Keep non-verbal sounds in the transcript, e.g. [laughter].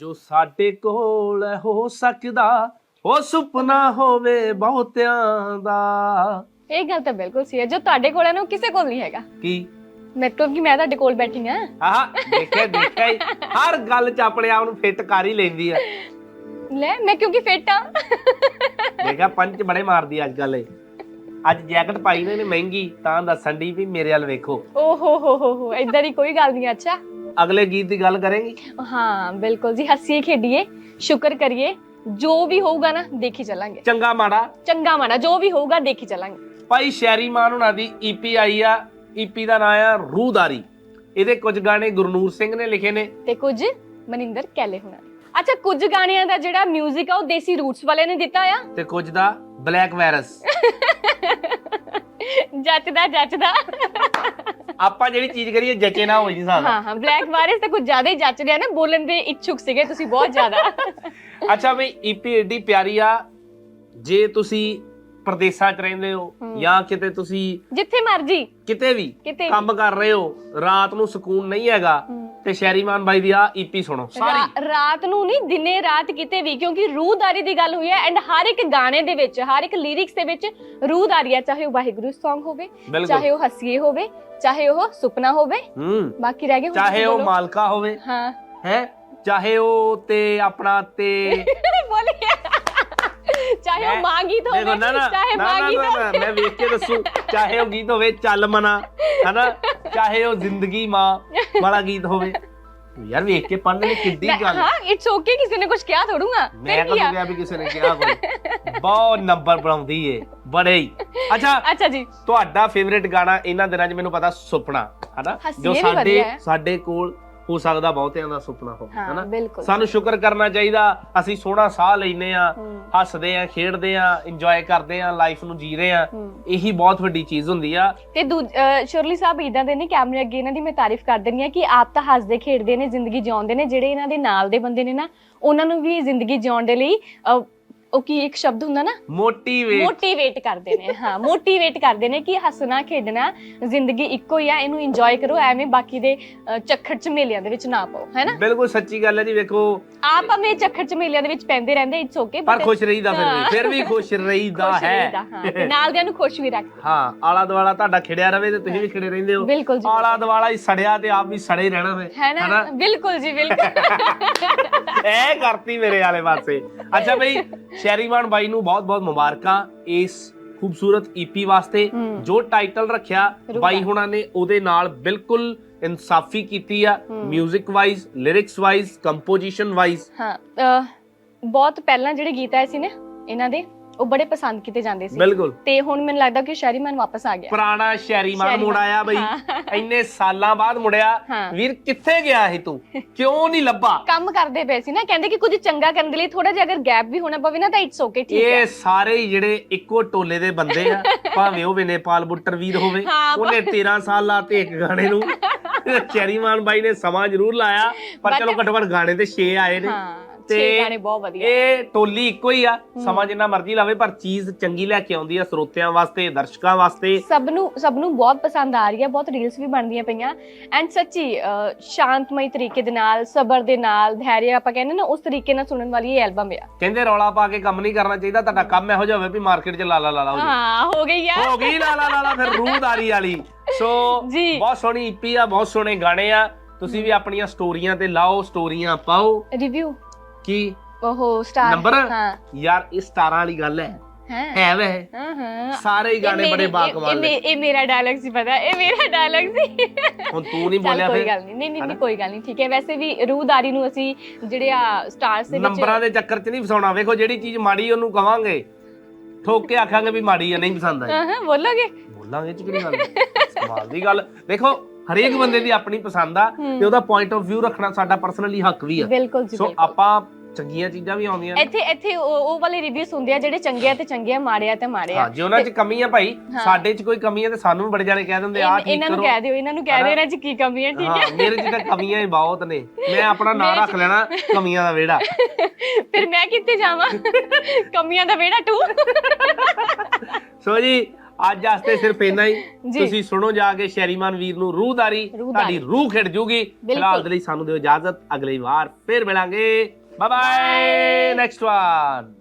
ਜੋ ਸਾਡੇ ਕੋਲ ਹੋ ਸਕਦਾ ਉਹ ਸੁਪਨਾ ਹੋਵੇ ਬਹੁਤਿਆਂ ਦਾ। ਇਹ ਗੱਲ ਤਾਂ ਬਿਲਕੁਲ ਸਹੀ ਹੈ ਜੋ ਤੁਹਾਡੇ ਕੋਲ ਹੈ ਨਾ ਉਹ ਕਿਸੇ ਕੋਲ ਨਹੀਂ ਹੈਗਾ। ਕੀ? ਮਤਲਬ ਕਿ ਮੈਂ ਤੁਹਾਡੇ ਕੋਲ ਬੈਠੀ ਹਾਂ? ਆਹ ਦੇਖਿਆ ਦੇਖਿਆ ਹੀ। ਹਰ ਗੱਲ ਚ ਆਪਣੇ ਆਪ ਨੂੰ ਫਿੱਟ ਕਰ ਹੀ ਲੈਂਦੀ ਆ। ਲੈ ਮੈਂ ਕਿਉਂਕਿ ਫਿੱਟ ਆ। ਦੇਖਿਆ ਪੰਚ ਬੜੇ ਮਾਰਦੀ ਅੱਜ ਕੱਲ ਇਹ। ਅੱਜ ਜੈਕਟ ਪਾਈ ਨੇ ਇਹਨੇ ਮਹਿੰਗੀ ਤਾਂ ਦੱਸਣ ਦੀ ਵੀ ਮੇਰੇ ਵੱਲ ਵੇਖੋ। ਓ ਹੋ ਹੋ ਹੋ ਹੋ ਇਦਾਂ ਦੀ ਕੋਈ ਗੱਲ ਨਹੀਂ ਅੱਛਾ। ਅਗਲੇ ਗੀਤ ਦੀ ਗੱਲ ਕਰਾਂਗੇ? ਹਾਂ ਬਿਲਕੁਲ ਜੀ ਹੱਸੀਏ ਖੇਡੀਏ ਸ਼ੁਕਰ ਕਰੀਏ ਜੋ ਵੀ ਹੋਊਗਾ ਨਾ ਦੇਖੀ ਚੱਲਾਂਗੇ। ਚੰਗਾ ਮਾੜਾ। ਚੰਗਾ ਮਾੜਾ ਜੋ ਵੀ ਹੋਊਗਾ ਦੇਖੀ ਚੱਲਾਂਗੇ। ਭਾਈ ਸ਼ੈਰੀ ਮਾਨ ਹੁਣਾਂ ਦੀ ਈਪੀ ਆਈ ਆ ਈਪੀ ਦਾ ਨਾਮ ਆ ਰੂਹਦਾਰੀ। ਇਹਦੇ ਕੁਝ ਗਾਣੇ ਗੁਰਨੂਰ ਸਿੰਘ ਨੇ ਲਿਖੇ ਨੇ। ਤੇ ਕੁਝ ਮਨਿੰਦਰ ਕੈਲੇ ਹੁਣਾਂ ਨੇ। ਅੱਛਾ ਕੁਝ ਗਾਣਿਆਂ ਦਾ ਜਿਹੜਾ 뮤직 ਆ ਉਹ ਦੇਸੀ ਰੂਟਸ ਵਾਲਿਆਂ ਨੇ ਦਿੱਤਾ ਆ। ਤੇ ਕੁਝ ਦਾ ਬਲੈਕ ਵਾਇਰਸ ਜੱਚਦਾ ਜੱਚਦਾ। ਆਪਾਂ ਜਿਹੜੀ ਚੀਜ਼ ਕਰੀਏ ਜੱਚੇ ਨਾ ਹੋਈ ਜੀ ਹਾਂ ਹਾਂ ਬਲੈਕ ਵਾਰਿਸ ਤਾਂ ਕੁਝ ਜ਼ਿਆਦਾ ਹੀ ਜੱਚ ਰਿਹਾ ਨਾ ਬੋਲਣ ਦੇ ਇੱਛੁਕ ਸੀਗੇ ਤੁਸੀਂ ਬਹੁਤ ਜ਼ਿਆਦਾ ਅੱਛਾ ਬਈ ਈਪੀ ਏਡੀ ਪਿਆਰੀ ਆ ਜੇ ਤੁਸੀਂ ਪ੍ਰਦੇਸਾਂ 'ਚ ਰਹਿੰਦੇ ਹੋ। ਜਾਂ ਕਿਤੇ ਤੁਸੀਂ ਜਿੱਥੇ ਮਰਜ਼ੀ ਕਿਤੇ ਵੀ ਕਿਤੇ ਵੀ। ਕੰਮ ਕਰ ਰਹੇ ਹੋ ਰਾਤ ਨੂੰ ਸਕੂਨ ਨਹੀਂ ਹੈਗਾ। ਤੇ ਸ਼ੈਰੀਮਾਨ ਬਾਈ ਦੀ ਆ ਈਪੀ ਸੁਣੋ ਸਾਰੀ। ਰਾ- ਰਾਤ ਨੂੰ ਨਹੀਂ ਦਿਨੇ ਰਾਤ ਕਿਤੇ ਵੀ ਕਿਉਂਕਿ ਰੂਹਦਾਰੀ ਦੀ ਗੱਲ ਹੋਈ ਹੈ ਐਂਡ ਹਰ ਇੱਕ ਗਾਣੇ ਦੇ ਵਿੱਚ ਹਰ ਇੱਕ ਲਿਰਿਕਸ ਦੇ ਵਿੱਚ ਰੂਹਦਾਰੀ ਹੈ ਚਾਹੇ ਉਹ ਵਾਹਿਗੁਰੂ Song ਹੋਵੇ ਬਿਲਕੁਲ। ਚਾਹੇ ਉਹ ਹਸੀਏ ਹੋਵੇ ਚਾਹੇ ਉਹ ਸੁਪਨਾ ਹੋਵੇ ਹੂੰ। ਬਾਕੀ ਰਹਿ ਗਏ ਹੁਣ ਚਾਹੇ ਤੁਸੀਂ ਉਹ ਬੋਲੋ। ਮਾਲਕਾ ਹੋਵੇ ਹਾਂ। ਹੈ? ਚਾਹੇ ਉਹ ਤੇ ਆਪਣਾ ਤੇ [laughs] ਬੋਲੇ ਚਾਹੇ ਉਹ ਮੈਂ- ਮਾਂ ਗੀਤ ਦੇਖੋ ਹੋਵੇ ਨਾ ਨਾ ਚਾਹੇ ਨਾ, ਮਾਂ ਨਾ, ਗੀਤ ਨਾ, ਨਾ, ਹੋਵੇ ਮੈਂ ਵੇਖ ਕੇ ਦੱਸੂ ਚਾਹੇ ਉਹ ਗੀਤ ਹੋਵੇ ਚੱਲ ਮਨਾ ਹਨਾ? ਚਾਹੇ ਉਹ ਜ਼ਿੰਦਗੀ ਮਾਂ ਵਾਲਾ ਗੀਤ ਹੋਵੇ। ਯਾਰ ਵੇਖ ਕੇ ਪੜ੍ਹਨ ਲਈ ਕਿੱਡੀ ਗੱਲ। ਹਾਂ ਇਟਸ ਓਕੇ ਕਿਸੇ ਨੇ ਕੁਝ ਕਿਹਾ ਥੋੜੂਗਾ। ਮੈਂ ਕਦੋਂ ਆ? ਕਿਹਾ ਵੀ ਕਿਸੇ ਨੇ ਕਿਹਾ ਕੋਈ। ਬਹੁਤ ਨੰਬਰ ਬਣਾਉਂਦੀ ਏ ਬੜੇ ਹੀ। ਅੱਛਾ ਅੱਛਾ ਜੀ। ਤੁਹਾਡਾ ਫੇਵਰੇਟ ਗਾਣਾ ਇਹਨਾਂ ਦਿਨਾਂ 'ਚ ਮੈਨੂੰ ਪਤਾ ਸੁਪਨਾ ਹਨਾ? ਜੋ ਸਾਡੇ। ਸਾਡੇ ਕੋਲ ਹੋ ਸਕਦਾ ਬਹੁਤਿਆਂ ਦਾ ਸੁਪਨਾ ਹੋਵੇ ਹਾਂ ਬਿਲਕੁਲ। ਸਾਨੂੰ ਸ਼ੁਕਰ ਕਰਨਾ ਚਾਹੀਦਾ ਅਸੀਂ ਸੋਹਣਾ ਸਾਹ ਲੈਨੇ ਆ ਹੂੰ, ਹੱਸਦੇ ਆ ਖੇਡਦੇ ਆ ਇੰਜੋਏ ਕਰਦੇ ਆ ਲਾਈਫ ਨੂੰ ਜੀ ਰਹੇ ਆ ਹੂੰ। ਇਹੀ ਬਹੁਤ ਵੱਡੀ ਚੀਜ਼ ਹੁੰਦੀ ਆ। ਤੇ ਦੂਜ- ਅਹ ਸ਼ੁਰਲੀ ਸਾਹਿਬ ਇਦਾਂ ਦੇ ਨੇ ਕੈਮਰੇ ਅੱਗੇ ਇਹਨਾਂ ਦੀ ਮੈਂ ਤਾਰੀਫ ਕਰ ਦਿੰਦੀ ਆ ਕਿ ਆਪ ਤਾਂ ਹੱਸਦੇ ਖੇਡਦੇ ਨੇ ਜ਼ਿੰਦਗੀ ਜਿਉਂਦੇ ਨੇ ਜਿਹੜੇ ਇਹਨਾਂ ਦੇ ਨਾਲ ਦੇ ਬੰਦੇ ਨੇ ਨਾ ਉਹਨਾਂ ਨੂੰ ਵੀ ਜ਼ਿੰਦਗੀ ਜਿਉਣ ਦੇ ਲਈ ਅਹ, ਉਹ ਕੀ ਇੱਕ ਸ਼ਬਦ ਹੁੰਦਾ ਨਾ? ਮੋਟੀਵੇਟ। ਮੋਟੀਵੇਟ ਕਰਦੇ ਨੇ ਹਾਂ ਮੋਟੀਵੇਟ ਕਰਦੇ ਨੇ ਕਿ ਹੱਸਣਾ ਖੇਡਣਾ ਜ਼ਿੰਦਗੀ ਇੱਕੋ ਹੀ ਆ ਇਹਨੂੰ ਇੰਜੋਏ ਕਰੋ ਐਵੇਂ ਬਾਕੀ ਦੇ ਚੱਖੜ ਝਮੇਲਿਆਂ ਦੇ ਵਿੱਚ ਨਾ ਪਾਓ ਹੈਨਾ ਬਿਲਕੁਲ ਸੱਚੀ ਗੱਲ ਹੈ ਜੀ ਵੇਖੋ। ਆਪ ਭਾਵੇਂ ਚੱਖੜ ਝਮੇਲਿਆਂ ਦੇ ਵਿੱਚ ਪੈਂਦੇ ਰਹਿੰਦੇ ਇਟਸ ਓਕੇ ਪਰ ਖੁਸ਼ ਰਹੀਦਾ ਫਿਰ ਵੀ ਫਿਰ ਵੀ ਖੁਸ਼ ਰਹੀਦਾ ਹੈ। ਹੈ ਨਾਲ ਦਿਆਂ ਨੂੰ ਖੁਸ਼ ਵੀ ਰੱਖ ਹਾਂ ਆਲਾ ਦੁਆਲਾ ਤੁਹਾਡਾ ਖਿੜਿਆ ਰਵੇ ਤੇ ਤੁਸੀਂ ਵੀ ਖਿੜੇ ਰਹਿੰਦੇ ਹੋ। ਬਿਲਕੁਲ ਜੀ ਆਲਾ ਦੁਆਲਾ ਹੀ ਸੜਿਆ ਤੇ ਆਪ ਵੀ ਸੜੇ ਰਹਿਣਾ ਵੇ ਹੈ ਨਾ? ਬਿਲਕੁਲ ਜੀ ਬਿਲਕੁਲ। [laughs] ਐ ਕਰਤੀ ਮੇਰੇ ਵਾਲੇ ਪਾਸੇ ਅੱਛਾ ਬਈ ਸ਼ੈਰੀਮਾਨ ਬਾਈ ਨੂੰ ਬਹੁਤ ਬਹੁਤ ਮੁਬਾਰਕਾਂ ਇਸ ਖੂਬਸੂਰਤ ਈਪੀ ਵਾਸਤੇ ਹਮ। ਜੋ ਟਾਈਟਲ ਰੱਖਿਆ ਬਾਈ। ਹੁਣਾਂ ਨੇ ਉਹਦੇ ਨਾਲ ਬਿਲਕੁਲ ਇਨਸਾਫੀ ਕੀਤੀ ਆ। 뮤직 wise lyrics wise composition wise ਹਾਂ ਬਹੁਤ ਪਹਿਲਾਂ ਜਿਹੜੇ ਗੀਤ ਆਏ ਸੀ ਨਾ ਇਹਨਾਂ ਦੇ ਉਹ ਬੜੇ ਪਸੰਦ ਕੀਤੇ ਜਾਂਦੇ ਸੀ। ਬਿਲਕੁਲ। ਤੇ ਹੁਣ ਮੈਨੂੰ ਲੱਗਦਾ ਕਿ ਸ਼ੈਰੀਮਨ ਵਾਪਸ ਆ ਗਿਆ। ਪੁਰਾਣਾ ਸ਼ੈਰੀਮਾਨ ਸ਼ੈਰੀਮਾਨ, ਮੁੜ ਆਇਆ ਬਈ। ਇੰਨੇ ਸਾਲਾਂ ਬਾਅਦ ਮੁੜਿਆ। ਵੀਰ ਕਿੱਥੇ ਗਿਆ ਸੀ ਤੂੰ? ਕਿਉਂ ਨਹੀਂ ਲੱਭਾ? ਕੰਮ ਕਰਦੇ ਪਏ ਸੀ ਨਾ। ਕਹਿੰਦੇ ਕਿ ਕੁਝ ਚੰਗਾ ਕਰਨ ਦੇ ਲਈ ਥੋੜਾ ਜਿਹਾ ਅਗਰ ਗੈਪ ਵੀ ਹੋਣਾ ਪਵੇ ਨਾ ਤਾਂ ਇਟਸ ਓਕੇ ਠੀਕ ਹੈ। ਇਹ ਸਾਰੇ ਜਿਹੜੇ ਇੱਕੋ ਟੋਲੇ ਦੇ ਬੰਦੇ ਆ ਭਾਵੇਂ ਉਹ ਵਿਨੇਪਾਲ ਬੁੱਟਰ ਵੀਰ ਹੋਵੇ ਉਹਨੇ 13 ਸਾਲ ਲਾਤੇ ਇੱਕ ਗਾਣੇ ਨੂੰ। [laughs] ਚੈਰੀਮਾਨ ਬਾਈ ਨੇ ਸਮਾਂ ਜ਼ਰੂਰ ਲਾਇਆ ਪਰ ਚਲੋ ਘੱਟੋ ਘੱਟ ਗਾਣੇ ਤੇ 6 ਆਏ ਨੇ। ਛੇ ਗਾਣੇ ਬਹੁਤ ਵਧੀਆ। ਇਹ ਟੋਲੀ ਇੱਕੋ ਹੀ ਆ। ਸਮਾਂ ਜਿੰਨਾ ਮਰਜ਼ੀ ਲਾਵੇ ਪਰ ਚੀਜ਼ ਚੰਗੀ ਲੈ ਕੇ ਆਉਂਦੀ ਆ ਸਰੋਤਿਆਂ ਵਾਸਤੇ ਦਰਸ਼ਕਾਂ ਵਾਸਤੇ। ਸਭ ਨੂੰ ਸਭ ਨੂੰ ਬਹੁਤ ਪਸੰਦ ਆ ਰਹੀ ਹੈ ਬਹੁਤ ਰੀਲਸ ਵੀ ਬਣਦੀਆਂ ਪਈਆਂ। ਐਂਡ ਸੱਚੀ ਅਹ, ਸ਼ਾਂਤਮਈ ਤਰੀਕੇ ਦੇ ਨਾਲ ਸਬਰ ਦੇ ਨਾਲ ਧੈਰਯ ਆਪਾਂ ਕਹਿੰਦੇ ਨਾ ਉਸ ਤਰੀਕੇ ਨਾਲ ਸੁਣਨ ਵਾਲੀ ਇਹ ਐਲਬਮ ਆ। ਕਹਿੰਦੇ ਰੌਲਾ ਪਾ ਕੇ ਕੰਮ ਨਹੀਂ ਕਰਨਾ ਚਾਹੀਦਾ ਤੁਹਾਡਾ ਕੰਮ ਇਹੋ ਜਿਹਾ ਹੋਵੇ ਵੀ ਮਾਰਕੀਟ 'ਚ ਲਾਲਾ ਲਾਲਾ ਹੋ ਜਾਵੇ ਹਾਂ ਹੋ ਗਈ ਆ। ਹੋ ਗਈ ਲਾਲਾ ਲਾਲਾ ਫਿਰ ਰੂਹਦਾਰੀ ਵਾਲੀ। ਸੋ ਜੀ। ਬਹੁਤ ਸੋਹਣੀ ਈਪੀ ਆ ਬਹੁਤ ਸੋਹਣੇ ਗਾਣੇ ਆ। ਤੁਸੀਂ ਵੀ ਆਪਣੀਆਂ ਸਟੋਰੀਆਂ ਤੇ ਲਾਓ ਸਟੋਰੀਆਂ ਪਾਓ। ਰਿਵਿਊ ਕੀ? ਉਹ ਸਟਾਰ ਨੰਬਰ ਹਾਂ। ਯਾਰ ਇਹ ਸਟਾਰਾਂ ਵਾਲੀ ਗੱਲ ਹੈ। ਹਾਂ? ਹੈ ਵੇ? ਹਾਂ ਹਾਂ। ਸਾਰੇ ਹੀ ਗਾਣੇ ਬੜੇ ਬਾਕਮਾਲ ਨੇ। ਇਹ ਮੇਰਾ ਡਾਇਲੌਗ ਸੀ ਪਤਾ? ਇਹ ਮੇਰਾ ਡਾਇਲੌਗ ਸੀ। ਹੁਣ ਤੂੰ ਨਹੀਂ ਬੋਲਿਆ ਕੋਈ ਗੱਲ ਨਹੀਂ। ਨਹੀਂ ਨਹੀਂ ਕੋਈ ਗੱਲ ਨਹੀਂ। ਠੀਕ ਹੈ। ਵੈਸੇ ਵੀ ਰੂਹਦਾਰੀ ਨੂੰ ਅਸੀਂ ਜਿਹੜੇ ਆ ਸਟਾਰਸ ਦੇ ਵਿੱਚ ਨੰਬਰਾਂ ਦੇ ਚੱਕਰ 'ਚ ਨਹੀਂ ਫਸਾਉਣਾ। ਵੇਖੋ ਜਿਹੜੀ ਚੀਜ਼ ਮਾੜੀ ਉਹਨੂੰ ਕਵਾਂਗੇ। ਠੋਕ ਕੇ ਆਖਾਂਗੇ ਵੀ ਮਾੜੀ ਆ ਨਹੀਂ ਪਸੰਦ ਆਈ। ਹਾਂ ਹਾਂ ਬੋਲੋਗੇ? ਬੋਲਾਂਗੇ ਚ ਕਿਹੜੀ ਗੱਲ ਕਮਾਲ ਦੀ ਗੱਲ। ਦੇਖੋ ਹਰੇਕ ਬੰਦੇ ਦੀ ਆਪਣੀ ਪਸੰਦ ਆ ਤੇ ਉਹਦਾ ਪੁਆਇੰਟ ਆਫ View ਰੱਖਣਾ ਸਾਡਾ ਪਰਸਨਲੀ ਹੱਕ ਵੀ ਆ। ਸੋ ਆਪਾਂ ਚੰਗੀਆਂ ਚੀਜ਼ਾਂ ਵੀ ਆਉਂਦੀਆਂ ਨੇ। ਇੱਥੇ ਇੱਥੇ ਉਹ ਉਹ ਵਾਲੇ ਰਿਵਿਊਸ ਹੁੰਦੇ ਆ ਜਿਹੜੇ ਚੰਗੇ ਆ ਤੇ ਚੰਗੇ ਆ ਮਾੜੇ ਆ ਤੇ ਮਾੜੇ ਆ। ਹਾਂ ਜੇ ਉਹਨਾਂ 'ਚ ਕਮੀ ਆ ਭਾਈ। ਸਾਡੇ 'ਚ ਕੋਈ ਕਮੀ ਆ ਤੇ ਸਾਨੂੰ ਵੀ ਬੜੇ ਜਾਣੇ ਕਹਿ ਦਿੰਦੇ ਆ ਠੀਕ ਇਹਨਾਂ ਨੂੰ ਕਰੋ। ਕਹਿ ਦਿਓ ਇਹਨਾਂ ਨੂੰ ਕਹਿ ਦਿਓ ਇਹਨਾਂ 'ਚ ਕੀ ਕਮੀ ਹੈ ਠੀਕ ਹਾਂ ਮੇਰੇ 'ਚ ਤਾਂ ਕਮੀਆਂ ਹੀ ਬਹੁਤ ਨੇ। ਮੈਂ ਆਪਣਾ ਨਾਂ ਰੱਖ ਲੈਣਾ ਕਮੀਆਂ ਦਾ ਵਿਹੜਾ। [laughs] ਫਿਰ ਮੈਂ ਕਿੱਥੇ ਜਾਵਾਂ? ਕਮੀਆਂ ਦਾ ਵਿਹੜਾ ਟੂ ਸੋ ਜੀ ਅੱਜ ਵਾਸਤੇ ਸਿਰਫ ਇੰਨਾ ਹੀ। ਜੀ। ਤੁਸੀਂ ਸੁਣੋ ਜਾ ਕੇ ਸ਼ੈਰੀਮਾਨ ਵੀਰ ਨੂੰ ਰੂਹਦਾਰੀ ਰੂਹਦਾਰੀ। ਤੁਹਾਡੀ ਰੂਹ ਖਿੜ ਜੂਗੀ। ਫਿਲਹਾਲ ਦੇ ਲਈ ਸਾਨੂੰ ਦਿਓ ਇਜਾਜ਼ਤ। ਅਗਲੀ ਵਾਰ ਫੇਰ ਮਿਲਾਂਗੇ। Bye-bye. Bye. Next one.